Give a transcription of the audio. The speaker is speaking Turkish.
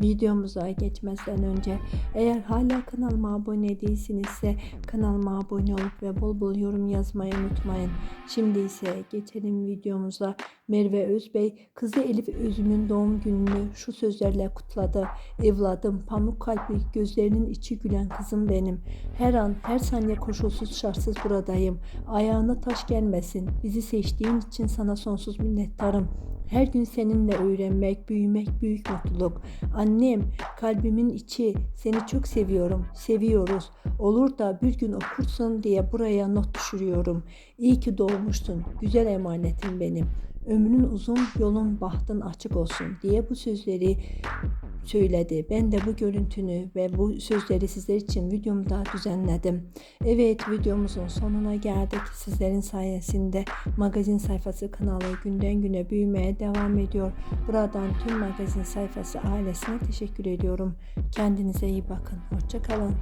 videomuza geçmezden önce eğer hala kanalıma abone değilsinizse kanalıma abone olup ve bol bol yorum yazmayı unutmayın. Şimdi ise geçelim videomuza. Merve Özbey kızı Elif Özüm'ün doğum gününü şu sözlerle kutladı. Evladım pamuk kalpli gözlerinin içi gülen kızım benim. Her an her saniye koşulsuz şartsız buradayım. Ayağına taş gelmesin. Bizi seçtiğin için sana sonsuz minnettarım. Her gün seninle öğrenmek, büyümek büyük mutluluk. Annem, kalbimin içi, seni çok seviyorum, seviyoruz. Olur da bir gün okursun diye buraya not düşürüyorum. İyi ki doğmuştun, güzel emanetim benim. Ömrün uzun, yolun bahtın açık olsun diye bu sözleri söyledi. Ben de bu görüntünü ve bu sözleri sizler için videomda düzenledim. Evet videomuzun sonuna geldik. Sizlerin sayesinde magazin sayfası kanalı günden güne büyümeye devam ediyor. Buradan tüm magazin sayfası ailesine teşekkür ediyorum. Kendinize iyi bakın. Hoşçakalın.